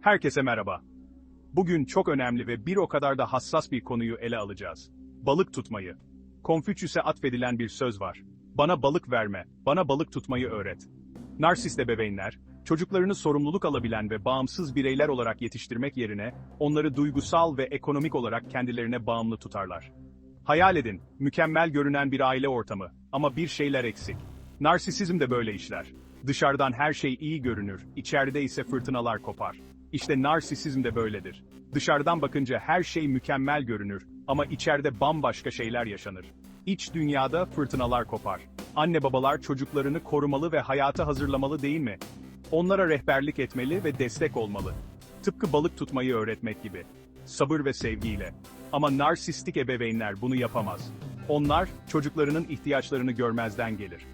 Herkese merhaba. Bugün çok önemli ve bir o kadar da hassas bir konuyu ele alacağız. Balık tutmayı. Konfüçyüs'e atfedilen bir söz var. Bana balık verme, bana balık tutmayı öğret. Narsist ebeveynler, çocuklarını sorumluluk alabilen ve bağımsız bireyler olarak yetiştirmek yerine, onları duygusal ve ekonomik olarak kendilerine bağımlı tutarlar. Hayal edin, mükemmel görünen bir aile ortamı ama bir şeyler eksik. Narsisizm de böyle işler. Dışarıdan her şey iyi görünür, içeride ise fırtınalar kopar. İşte narsisizm de böyledir. Dışarıdan bakınca her şey mükemmel görünür ama içeride bambaşka şeyler yaşanır. İç dünyada fırtınalar kopar. Anne babalar çocuklarını korumalı ve hayata hazırlamalı değil mi? Onlara rehberlik etmeli ve destek olmalı. Tıpkı balık tutmayı öğretmek gibi. Sabır ve sevgiyle. Ama narsistik ebeveynler bunu yapamaz. Onlar, çocuklarının ihtiyaçlarını görmezden gelir.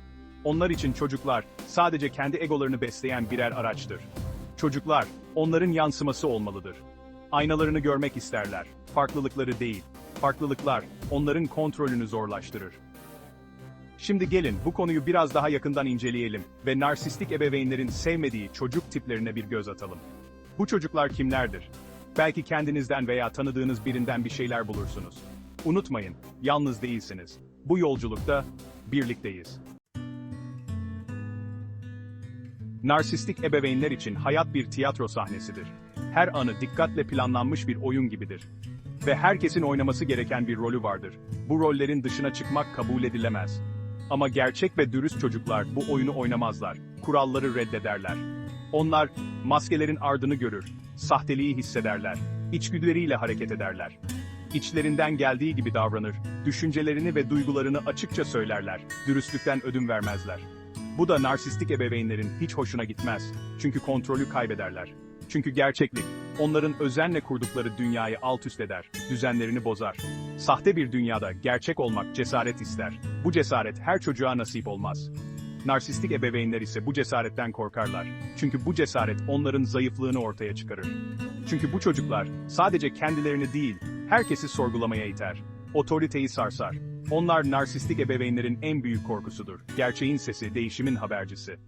Onlar için çocuklar, sadece kendi egolarını besleyen birer araçtır. Çocuklar, onların yansıması olmalıdır. Aynalarını görmek isterler, farklılıkları değil. Farklılıklar, onların kontrolünü zorlaştırır. Şimdi gelin bu konuyu biraz daha yakından inceleyelim ve narsistik ebeveynlerin sevmediği çocuk tiplerine bir göz atalım. Bu çocuklar kimlerdir? Belki kendinizden veya tanıdığınız birinden bir şeyler bulursunuz. Unutmayın, yalnız değilsiniz. Bu yolculukta birlikteyiz. Narsistik ebeveynler için hayat bir tiyatro sahnesidir. Her anı dikkatle planlanmış bir oyun gibidir. Ve herkesin oynaması gereken bir rolü vardır. Bu rollerin dışına çıkmak kabul edilemez. Ama gerçek ve dürüst çocuklar bu oyunu oynamazlar. Kuralları reddederler. Onlar maskelerin ardını görür, sahteliği hissederler, içgüdüleriyle hareket ederler. İçlerinden geldiği gibi davranır, düşüncelerini ve duygularını açıkça söylerler, dürüstlükten ödün vermezler. Bu da narsistik ebeveynlerin hiç hoşuna gitmez. Çünkü kontrolü kaybederler. Çünkü gerçeklik, onların özenle kurdukları dünyayı alt üst eder, düzenlerini bozar. Sahte bir dünyada gerçek olmak cesaret ister. Bu cesaret her çocuğa nasip olmaz. Narsistik ebeveynler ise bu cesaretten korkarlar. Çünkü bu cesaret onların zayıflığını ortaya çıkarır. Çünkü bu çocuklar sadece kendilerini değil, herkesi sorgulamaya iter. Otoriteyi sarsar. Onlar narsistik ebeveynlerin en büyük korkusudur. Gerçeğin sesi, değişimin habercisi.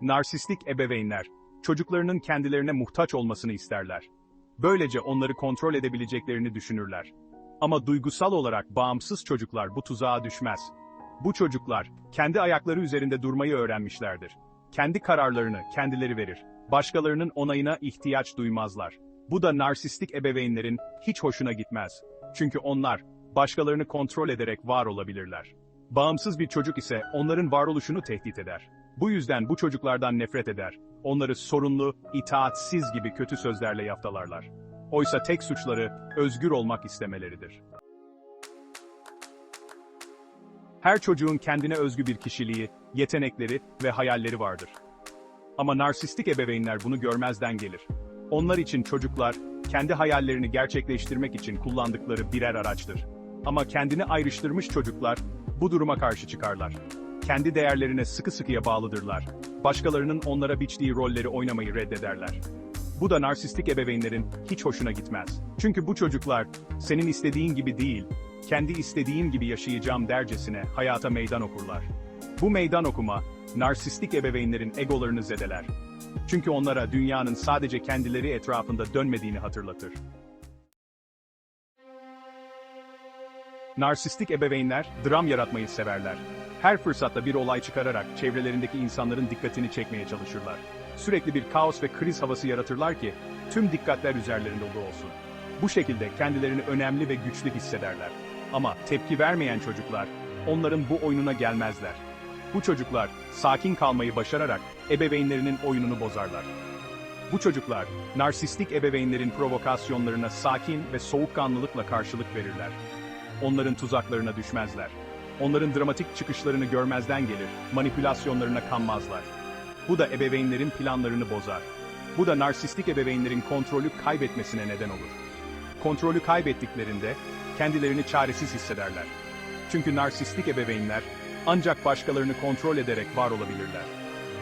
Narsistik ebeveynler, çocuklarının kendilerine muhtaç olmasını isterler. Böylece onları kontrol edebileceklerini düşünürler. Ama duygusal olarak bağımsız çocuklar bu tuzağa düşmez. Bu çocuklar, kendi ayakları üzerinde durmayı öğrenmişlerdir. Kendi kararlarını kendileri verir. Başkalarının onayına ihtiyaç duymazlar. Bu da narsistik ebeveynlerin hiç hoşuna gitmez. Çünkü onlar, başkalarını kontrol ederek var olabilirler. Bağımsız bir çocuk ise onların varoluşunu tehdit eder. Bu yüzden bu çocuklardan nefret eder. Onları sorunlu, itaatsiz gibi kötü sözlerle yaftalarlar. Oysa tek suçları özgür olmak istemeleridir. Her çocuğun kendine özgü bir kişiliği, yetenekleri ve hayalleri vardır. Ama narsistik ebeveynler bunu görmezden gelir. Onlar için çocuklar, kendi hayallerini gerçekleştirmek için kullandıkları birer araçtır. Ama kendini ayrıştırmış çocuklar, bu duruma karşı çıkarlar. Kendi değerlerine sıkı sıkıya bağlıdırlar. Başkalarının onlara biçtiği rolleri oynamayı reddederler. Bu da narsistik ebeveynlerin hiç hoşuna gitmez. Çünkü bu çocuklar, senin istediğin gibi değil, kendi istediğim gibi yaşayacağım dercesine hayata meydan okurlar. Bu meydan okuma, narsistik ebeveynlerin egolarını zedeler. Çünkü onlara dünyanın sadece kendileri etrafında dönmediğini hatırlatır. Narsistik ebeveynler, dram yaratmayı severler. Her fırsatta bir olay çıkararak çevrelerindeki insanların dikkatini çekmeye çalışırlar. Sürekli bir kaos ve kriz havası yaratırlar ki, tüm dikkatler üzerlerinde olsun. Bu şekilde kendilerini önemli ve güçlü hissederler. Ama tepki vermeyen çocuklar, onların bu oyununa gelmezler. Bu çocuklar, sakin kalmayı başararak ebeveynlerinin oyununu bozarlar. Bu çocuklar, narsistik ebeveynlerin provokasyonlarına sakin ve soğukkanlılıkla karşılık verirler. Onların tuzaklarına düşmezler. Onların dramatik çıkışlarını görmezden gelir, manipülasyonlarına kanmazlar. Bu da ebeveynlerin planlarını bozar. Bu da narsistik ebeveynlerin kontrolü kaybetmesine neden olur. Kontrolü kaybettiklerinde kendilerini çaresiz hissederler. Çünkü narsistik ebeveynler ancak başkalarını kontrol ederek var olabilirler.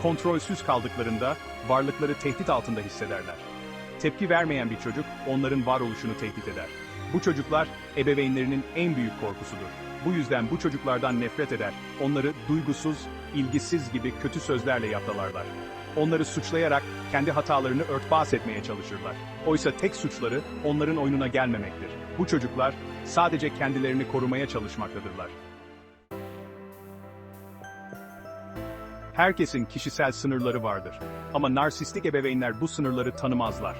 Kontrolsüz kaldıklarında varlıkları tehdit altında hissederler. Tepki vermeyen bir çocuk onların varoluşunu tehdit eder. Bu çocuklar ebeveynlerinin en büyük korkusudur. Bu yüzden bu çocuklardan nefret eder, onları duygusuz, ilgisiz gibi kötü sözlerle yaftalarlar. onları suçlayarak kendi hatalarını örtbas etmeye çalışırlar. Oysa tek suçları onların oyununa gelmemektir. Bu çocuklar sadece kendilerini korumaya çalışmaktadırlar. Herkesin kişisel sınırları vardır. Ama narsistik ebeveynler bu sınırları tanımazlar.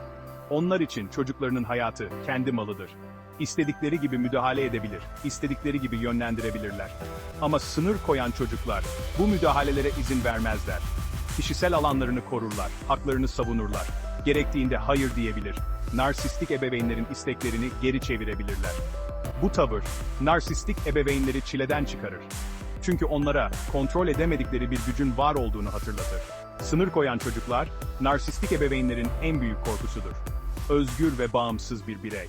Onlar için çocuklarının hayatı kendi malıdır. İstedikleri gibi müdahale edebilir, istedikleri gibi yönlendirebilirler. Ama sınır koyan çocuklar bu müdahalelere izin vermezler. Kişisel alanlarını korurlar, haklarını savunurlar. Gerektiğinde hayır diyebilir. Narsistik ebeveynlerin isteklerini geri çevirebilirler. Bu tavır, narsistik ebeveynleri çileden çıkarır. Çünkü onlara kontrol edemedikleri bir gücün var olduğunu hatırlatır. Sınır koyan çocuklar, narsistik ebeveynlerin en büyük korkusudur. Özgür ve bağımsız bir birey.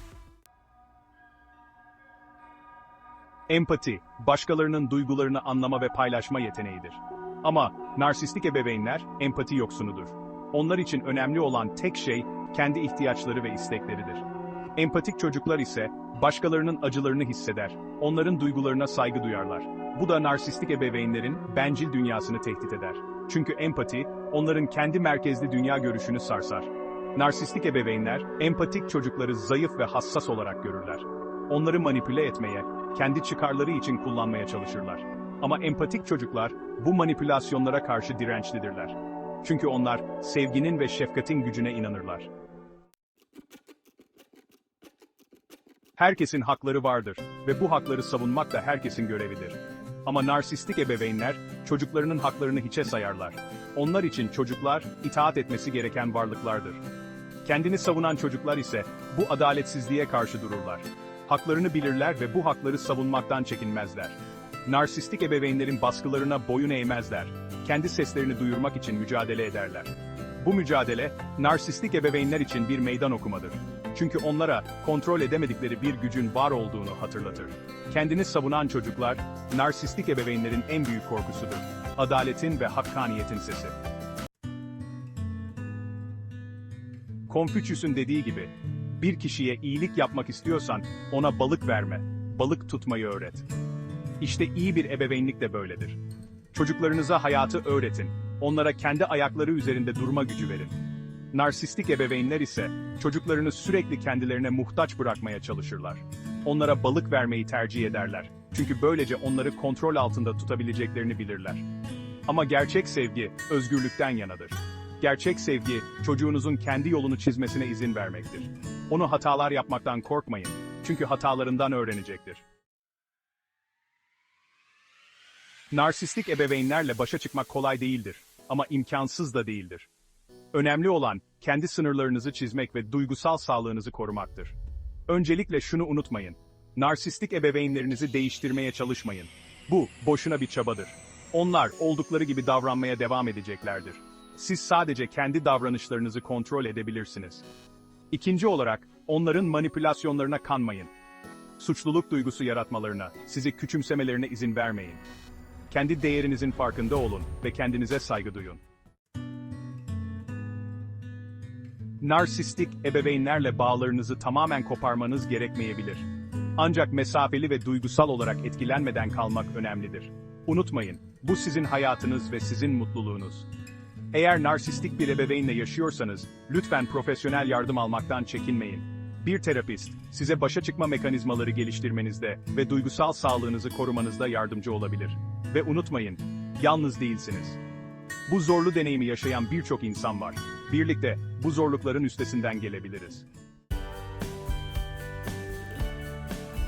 Empati, başkalarının duygularını anlama ve paylaşma yeteneğidir. Ama narsistik ebeveynler empati yoksunudur. Onlar için önemli olan tek şey kendi ihtiyaçları ve istekleridir. Empatik çocuklar ise başkalarının acılarını hisseder, onların duygularına saygı duyarlar. Bu da narsistik ebeveynlerin bencil dünyasını tehdit eder. Çünkü empati, onların kendi merkezli dünya görüşünü sarsar. Narsistik ebeveynler, empatik çocukları zayıf ve hassas olarak görürler. Onları manipüle etmeye, kendi çıkarları için kullanmaya çalışırlar. Ama empatik çocuklar, bu manipülasyonlara karşı dirençlidirler. Çünkü onlar, sevginin ve şefkatin gücüne inanırlar. Herkesin hakları vardır ve bu hakları savunmak da herkesin görevidir. Ama narsistik ebeveynler çocuklarının haklarını hiçe sayarlar. Onlar için çocuklar itaat etmesi gereken varlıklardır. Kendini savunan çocuklar ise bu adaletsizliğe karşı dururlar. Haklarını bilirler ve bu hakları savunmaktan çekinmezler. Narsistik ebeveynlerin baskılarına boyun eğmezler. Kendi seslerini duyurmak için mücadele ederler. Bu mücadele, narsistik ebeveynler için bir meydan okumadır. Çünkü onlara kontrol edemedikleri bir gücün var olduğunu hatırlatır. Kendini savunan çocuklar, narsistik ebeveynlerin en büyük korkusudur. Adaletin ve hakkaniyetin sesi. Konfüçyüs'ün dediği gibi, bir kişiye iyilik yapmak istiyorsan ona balık verme, balık tutmayı öğret. İşte iyi bir ebeveynlik de böyledir. Çocuklarınıza hayatı öğretin, onlara kendi ayakları üzerinde durma gücü verin. Narsistik ebeveynler ise çocuklarını sürekli kendilerine muhtaç bırakmaya çalışırlar. Onlara balık vermeyi tercih ederler. Çünkü böylece onları kontrol altında tutabileceklerini bilirler. Ama gerçek sevgi özgürlükten yanadır. Gerçek sevgi çocuğunuzun kendi yolunu çizmesine izin vermektir. Onu hatalar yapmaktan korkmayın. Çünkü hatalarından öğrenecektir. Narsistik ebeveynlerle başa çıkmak kolay değildir ama imkansız da değildir. Önemli olan kendi sınırlarınızı çizmek ve duygusal sağlığınızı korumaktır. Öncelikle şunu unutmayın. Narsistik ebeveynlerinizi değiştirmeye çalışmayın. Bu boşuna bir çabadır. Onlar oldukları gibi davranmaya devam edeceklerdir. Siz sadece kendi davranışlarınızı kontrol edebilirsiniz. İkinci olarak onların manipülasyonlarına kanmayın. Suçluluk duygusu yaratmalarına, sizi küçümsemelerine izin vermeyin. Kendi değerinizin farkında olun ve kendinize saygı duyun. Narsistik ebeveynlerle bağlarınızı tamamen koparmanız gerekmeyebilir. Ancak mesafeli ve duygusal olarak etkilenmeden kalmak önemlidir. Unutmayın, bu sizin hayatınız ve sizin mutluluğunuz. Eğer narsistik bir ebeveynle yaşıyorsanız, lütfen profesyonel yardım almaktan çekinmeyin. Bir terapist, size başa çıkma mekanizmaları geliştirmenizde ve duygusal sağlığınızı korumanızda yardımcı olabilir. Ve unutmayın, yalnız değilsiniz. Bu zorlu deneyimi yaşayan birçok insan var. Birlikte bu zorlukların üstesinden gelebiliriz.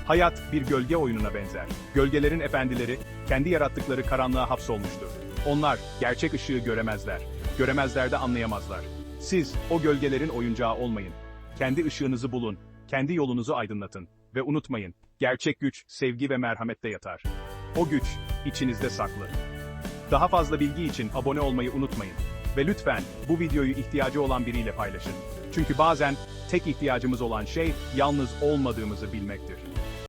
Hayat bir gölge oyununa benzer. Gölgelerin efendileri kendi yarattıkları karanlığa hapsolmuştur. Onlar gerçek ışığı göremezler. Göremezler de anlayamazlar. Siz o gölgelerin oyuncağı olmayın. Kendi ışığınızı bulun, kendi yolunuzu aydınlatın ve unutmayın, gerçek güç sevgi ve merhamette yatar. O güç içinizde saklı. Daha fazla bilgi için abone olmayı unutmayın. Ve lütfen bu videoyu ihtiyacı olan biriyle paylaşın. Çünkü bazen tek ihtiyacımız olan şey yalnız olmadığımızı bilmektir.